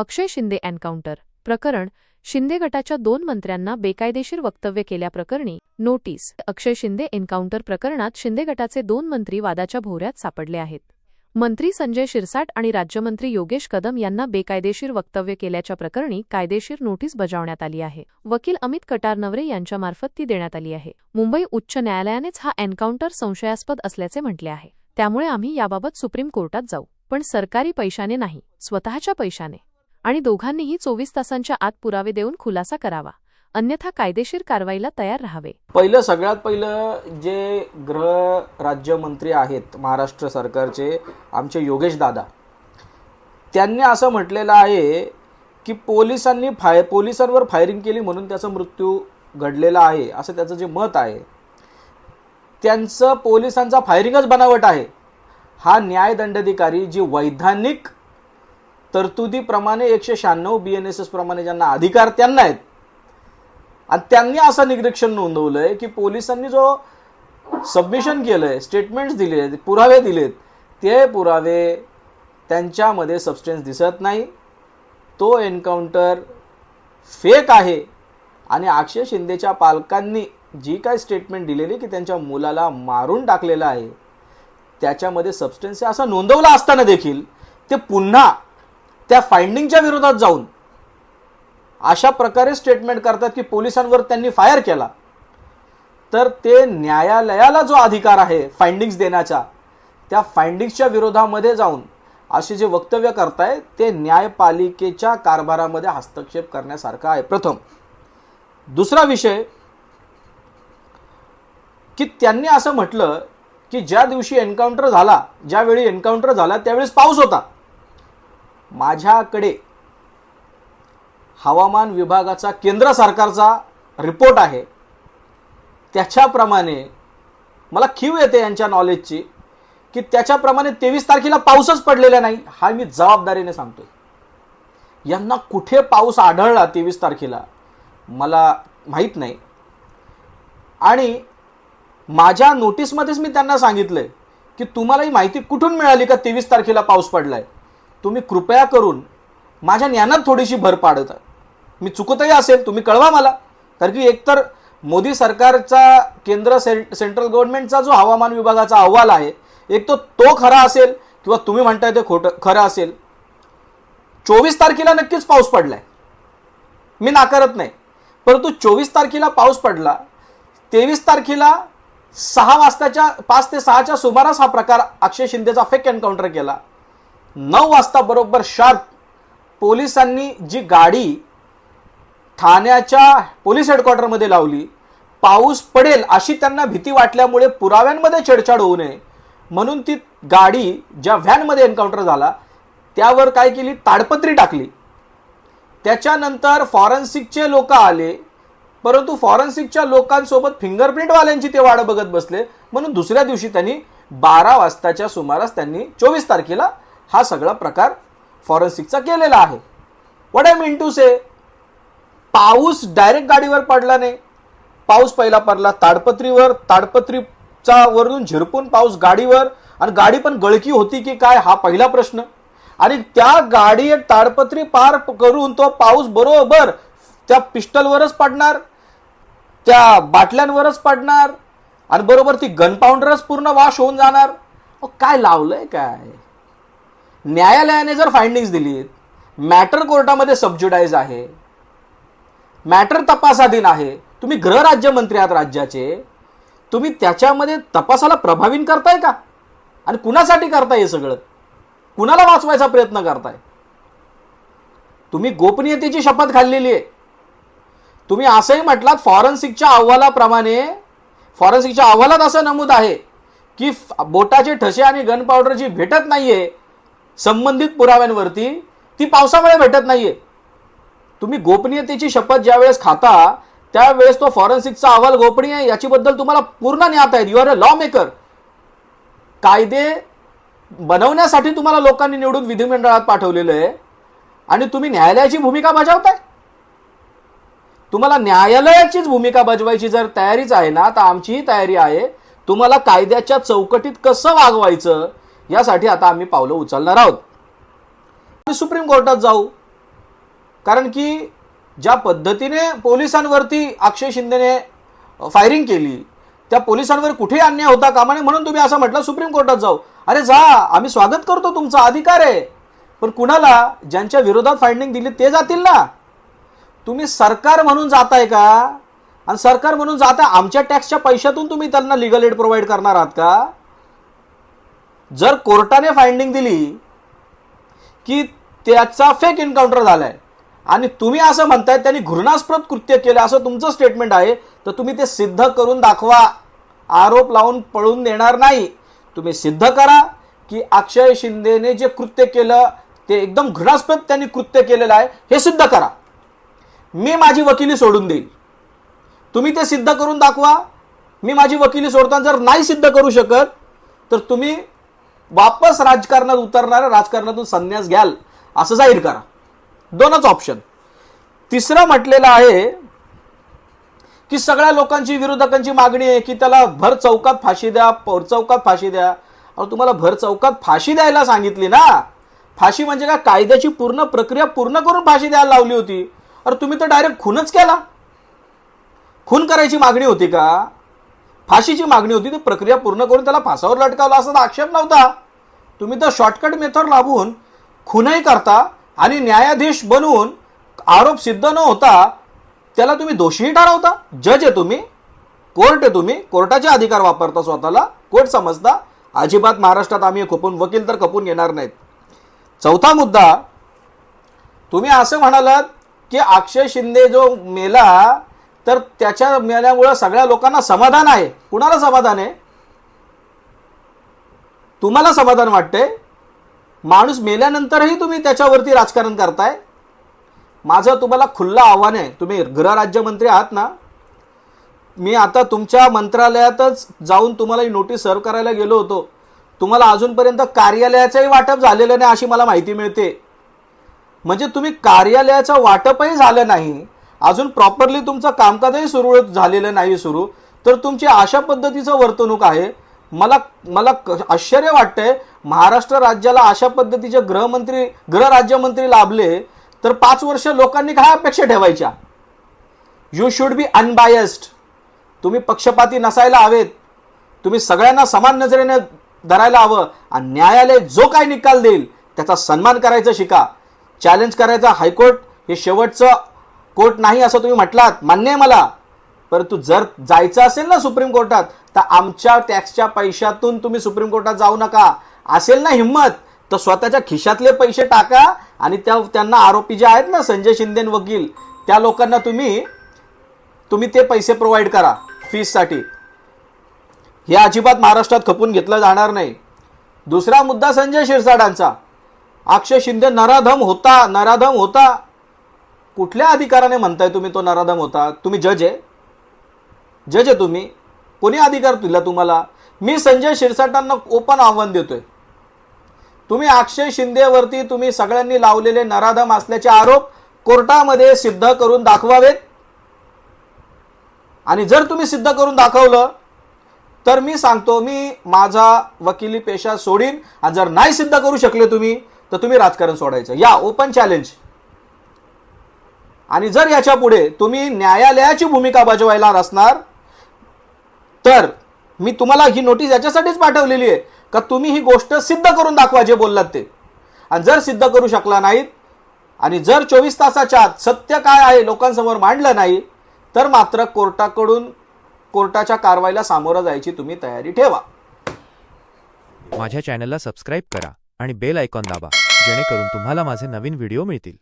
अक्षय Shinde encounter. प्रकरण शिंदे गटाच्या दोन मंत्र्यांना बेकायदेशीर वक्तव्य केल्याप्रकरणी नोटीस. अक्षय शिंदे एन्काउंटर प्रकरणात शिंदे गटाचे दोन मंत्री वादाच्या भोवऱ्यात सापडले आहेत. मंत्री संजय शिरसाट आणि राज्यमंत्री योगेश कदम यांना बेकायदेशीर वक्तव्य केल्याच्या प्रकरणी कायदेशीर नोटीस बजावण्यात आली आहे. वकील अमित कटारनवरे यांच्यामार्फत ती देण्यात आली आहे. मुंबई उच्च न्यायालयानेच हा एन्काउंटर संशयास्पद असल्याचे म्हटले आहे. त्यामुळे आम्ही याबाबत सुप्रीम कोर्टात जाऊ. पण सरकारी पैशाने नाही स्वतःच्या पैशाने. आणि दोघांनीही चोवीस तासांच्या आत पुरावे देऊन खुलासा करावा. अन्यथा कायदेशीर कारवाईला तयार राहावे. पहिलं सगळ्यात पहिलं जे गृह राज्यमंत्री आहेत महाराष्ट्र सरकारचे आमचे योगेश दादा त्यांनी असं म्हटलेलं आहे की पोलिसांनी फाय पोलिसांवर फायरिंग केली म्हणून त्याचा मृत्यू घडलेला आहे असं त्याचं जे मत आहे. त्यांचं पोलिसांचा फायरिंगच बनावट आहे. हा न्यायदंडाधिकारी जी वैधानिक तरतुदीप्रमाणे एकशे शहाण्णव बी एन एस एस प्रमाणे ज्यांना अधिकार त्यांना आहेत. आणि त्यांनी असं निरीक्षण नोंदवलंय की पोलिसांनी जो सबमिशन केलंय स्टेटमेंट्स दिले पुरावे दिलेत ते पुरावे त्यांच्यामध्ये सबस्टन्स दिसत नाही. तो एन्काउंटर फेक आहे. आणि अक्षय शिंदेच्या पालकांनी जी काय स्टेटमेंट दिलेली की त्यांच्या मुलाला मारून टाकलेलं आहे त्याच्यामध्ये सबस्टन्स असं नोंदवलं असताना देखील ते पुन्हा त्या फाइंडिंगच्या विरोधात जाऊन अशा प्रकारे स्टेटमेंट करतात की पोलिसांवर त्यांनी फायर केला. तर ते न्यायालयाला जो अधिकार आहे फाइंडिंग्स देण्याचा त्या फाइंडिंग्सच्या विरोधामध्ये जाऊन असे जे वक्तव्य करताय ते न्यायपालिकेच्या कारभारामध्ये हस्तक्षेप करण्यासारखं आहे. प्रथम दुसरा विषय की त्यांनी असं म्हटलं की ज्या दिवशी एन्काउंटर झाला ज्यावेळी एन्काउंटर झाला त्यावेळेस पाऊस होता. माझ्याकडे हवामान विभागाचा केंद्र सरकारचा रिपोर्ट आहे. त्याच्याप्रमाणे मला खीव येते यांच्या नॉलेजची की त्याच्याप्रमाणे तेवीस तारखेला पाऊसच पडलेला नाही हा मी जबाबदारीने सांगतोय. यांना कुठे पाऊस आढळला तेवीस तारखेला मला माहीत नाही. आणि माझ्या नोटीसमध्येच मी त्यांना सांगितलंय की तुम्हाला ही माहिती कुठून मिळाली का तेवीस तारखेला पाऊस पडलाय? तुम्ही कृपया करून माझ्या ज्ञानात थोडीशी भर पाडत मी चुकतही असेल तुम्ही कळवा मला. कारण की एकतर मोदी सरकारचा केंद्र से सेंट्रल गव्हर्नमेंटचा जो हवामान विभागाचा अहवाल आहे एक तो तो खरा असेल किंवा तुम्ही म्हणताय ते खोटं खरं असेल. चोवीस तारखेला नक्कीच पाऊस पडलाय. मी नाकारत नाही. परंतु चोवीस तारखेला पाऊस पडला तेवीस तारखेला सहा वाजताच्या पाच ते सहाच्या सुमारास हा प्रकार अक्षय शिंदेचा फेक एन्काउंटर केला. नऊ वाजता बरोबर शार्प पोलिसांनी जी गाडी ठाण्याच्या पोलीस हेडक्वार्टरमध्ये लावली पाऊस पडेल अशी त्यांना भीती वाटल्यामुळे पुराव्यांमध्ये छेडछाड होऊ नये म्हणून ती गाडी ज्या व्हॅनमध्ये एन्काउंटर झाला त्यावर काय केली? ताडपत्री टाकली. त्याच्यानंतर फॉरेन्सिकचे लोक आले परंतु फॉरेन्सिकच्या लोकांसोबत फिंगरप्रिंटवाल्यांची ते वाढ बघत बसले. म्हणून दुसऱ्या दिवशी त्यांनी बारा वाजताच्या सुमारास त्यांनी चोवीस तारखेला हा सगळा प्रकार फॉरेन्सिकचा केलेला आहे. वड आय मीन टू से पाऊस डायरेक्ट गाडीवर पडला नाही पाऊस पहिला पडला ताडपत्रीवर ताडपत्रीचा वरून झिरपून पाऊस गाडीवर आणि गाडी पण गळकी होती की काय हा पहिला प्रश्न. आणि त्या गाडी ताडपत्री पार करून तो पाऊस बरोबर त्या पिस्टलवरच पडणार त्या बाटल्यांवरच पडणार आणि बरोबर ती गन पूर्ण वाश होऊन जाणार. काय लावलंय काय? न्यायालयाने जर फाइंडिंग्स दिलीत मॅटर कोर्टामध्ये सबज्युडाईज आहे मॅटर तपासाधीन आहे तुम्ही गृहराज्यमंत्री आहात राज्याचे तुम्ही त्याच्यामध्ये तपासाला प्रभावीन करताय का? आणि कुणासाठी करताय हे सगळं? कुणाला वाचवायचा प्रयत्न करताय? तुम्ही गोपनीयतेची शपथ खाल्लेली आहे. तुम्ही असंही म्हटलात फॉरेन्सिकच्या अहवालाप्रमाणे फॉरेन्सिकच्या अहवालात असं नमूद आहे की बोटाचे ठसे आणि गन पावडर जी भेटत नाहीये संबंधित पुराव्यांवरती ती पावसामुळे भेटत नाहीये. तुम्ही गोपनीयतेची शपथ ज्यावेळेस खाता त्यावेळेस तो फॉरेन्सिकचा अहवाल गोपनीय आहे याच्याबद्दल तुम्हाला पूर्ण ज्ञात आहे. You are a law maker कायदे बनवण्यासाठी तुम्हाला लोकांनी निवडून विधिमंडळात पाठवलेलं आहे आणि तुम्ही न्यायालयाची भूमिका बजावताय. तुम्हाला न्यायालयाचीच भूमिका बजवायची जर तयारीच आहे ना तर आमचीही तयारी आहे. तुम्हाला कायद्याच्या चौकटीत कसं वागवायचं यासाठी आता आम्ही पावलं उचलणार आहोत. आम्ही सुप्रीम कोर्टात जाऊ. कारण की ज्या पद्धतीने पोलिसांवरती अक्षय शिंदेने फायरिंग केली त्या पोलिसांवर कुठे अन्याय होता कामा नये म्हणून तुम्ही असं म्हटलं सुप्रीम कोर्टात जाऊ. अरे जा आम्ही स्वागत करतो तुमचा अधिकार आहे. पण कुणाला? ज्यांच्या विरोधात फायंडिंग दिली ते जातील ना. तुम्ही सरकार म्हणून जाताय का? आणि सरकार म्हणून जाता आमच्या टॅक्सच्या पैशातून तुम्ही त्यांना लिगल एड प्रोव्हाइड करणार आहात का? जर कोर्टाने फाइंडिंग दिली की त्याचा फेक एन्काउंटर झालाय आणि तुम्ही असं म्हणताय त्यांनी घृणास्पद कृत्य केलं असं तुमचं स्टेटमेंट आहे तर तुम्ही ते सिद्ध करून दाखवा. आरोप लावून पळून देणार नाही. तुम्ही सिद्ध करा की अक्षय शिंदेने जे कृत्य केलं ते एकदम घृणास्पद त्यांनी कृत्य केलेलं आहे हे सिद्ध करा. मी माझी वकिली सोडून देईल तुम्ही ते सिद्ध करून दाखवा. मी माझी वकिली सोडताना जर नाही सिद्ध करू शकत तर तुम्ही वापस राजकारणात उतरणार राजकारणातून संन्यास घ्याल असं जाहीर करा. दोनच ऑप्शन तिसरं म्हटलेलं आहे की सगळ्या लोकांची विरोधकांची मागणी आहे की त्याला भर चौकात फाशी द्या पौर चौकात फाशी द्या. अहो तुम्हाला भर चौकात फाशी द्यायला सांगितली ना. फाशी म्हणजे काय? कायद्याची पूर्ण प्रक्रिया पूर्ण करून फाशी द्यायला लावली होती. अरे तुम्ही तर डायरेक्ट खूनच केला. खून करायची मागणी होती का? फाशीची मागणी होती ती प्रक्रिया पूर्ण करून त्याला फासावर लटकावलं. असा आक्षेप नव्हता. तुम्ही तर शॉर्टकट मेथड लावून खूनही करता आणि न्यायाधीश बनवून आरोप सिद्ध न होता त्याला तुम्ही दोषीही ठरवता. जज आहे तुम्ही कोर्ट आहे तुम्ही कोर्टाचे अधिकार वापरता स्वतःला कोर्ट समजता. अजिबात महाराष्ट्रात आम्ही खपून वकील तर खपून येणार नाहीत. चौथा मुद्दा तुम्ही असं म्हणालात की अक्षय शिंदे जो मेला तर त्याच्या मेल्यामुळं सगळ्या लोकांना समाधान आहे. कुणाला समाधान आहे? तुम्हाला समाधान वाटते माणूस मेल्यानंतरही तुम्ही त्याच्यावरती राजकारण करताय. माझं तुम्हाला खुल्लं आव्हान आहे. तुम्ही गृहराज्यमंत्री आहात ना? मी आता तुमच्या मंत्रालयातच जाऊन तुम्हाला ही नोटीस सर्व करायला गेलो होतो. तुम्हाला अजूनपर्यंत कार्यालयाचंही वाटप झालेलं नाही अशी मला माहिती मिळते. म्हणजे तुम्ही कार्यालयाचं वाटपही झालं नाही. अजून प्रॉपरली तुमचं कामकाजही सुरू झालेलं नाही सुरू. तर तुमची अशा पद्धतीचं वर्तणूक आहे. मला मला क- आश्चर्य वाटतंय महाराष्ट्र राज्याला अशा पद्धतीचे गृहमंत्री गृहराज्यमंत्री लाभले तर पाच वर्ष लोकांनी काय अपेक्षा ठेवायच्या? यू शुड बी अनबायस्ड तुम्ही पक्षपाती नसायला हवेत. तुम्ही सगळ्यांना समान नजरेने धरायला हवं. आणि न्यायालय जो काय निकाल देईल त्याचा सन्मान करायचं शिका. चॅलेंज करायचा हायकोर्ट हे शेवटचं कोर्ट नाही असं तुम्ही म्हटलात मान्य आहे मला. परंतु जर जायचं असेल ना सुप्रीम कोर्टात तर आमच्या टॅक्सच्या पैशातून तुम्ही सुप्रीम कोर्टात जाऊ नका. असेल ना हिंमत तर स्वतःच्या खिशातले पैसे टाका आणि त्या त्यांना आरोपी जे आहेत ना संजय शिंदे वकील त्या लोकांना तुम्ही तुम्ही ते पैसे प्रोव्हाइड करा फीससाठी हे अजिबात महाराष्ट्रात खपून घेतलं जाणार नाही. दुसरा मुद्दा संजय शिरसाडांचा. अक्षय शिंदे नराधम होता नराधम होता. कुठल्या अधिकाराने म्हणताय तुम्ही तो नराधम होता तुम्ही जज आहे? जज आहे तुम्ही? कोणी अधिकार दिला तुम्हाला? मी संजय शिरसाटांना ओपन आव्हान देतोय. तुम्ही अक्षय शिंदेवरती तुम्ही सगळ्यांनी लावलेले नराधम असल्याचे आरोप कोर्टामध्ये सिद्ध करून दाखवावेत? आणि जर तुम्ही सिद्ध करून दाखवलं तर मी सांगतो मी माझा वकिली पेशा सोडीन. आणि जर नाही सिद्ध करू शकले तुम्ही तर तुम्ही राजकारण सोडायचं. या ओपन चॅलेंज आणि जर याच्यापुढे तुम्ही न्यायालयाची भूमिका बजवायला असणार तर मी तुम्हाला ही नोटीस याच्यासाठीच पाठवलेली आहे का तुम्ही ही गोष्ट सिद्ध करून दाखवा जे बोललात ते. आणि जर सिद्ध करू शकला नाहीत आणि जर चोवीस तासाच्या आत सत्य काय आहे लोकांसमोर मांडलं नाही तर मात्र कोर्टाकडून कोर्टाच्या कारवाईला सामोरं जायची तुम्ही तयारी ठेवा. माझ्या चॅनलला सबस्क्राईब करा आणि बेल आयकॉन दाबा जेणेकरून तुम्हाला माझे नवीन व्हिडिओ मिळतील.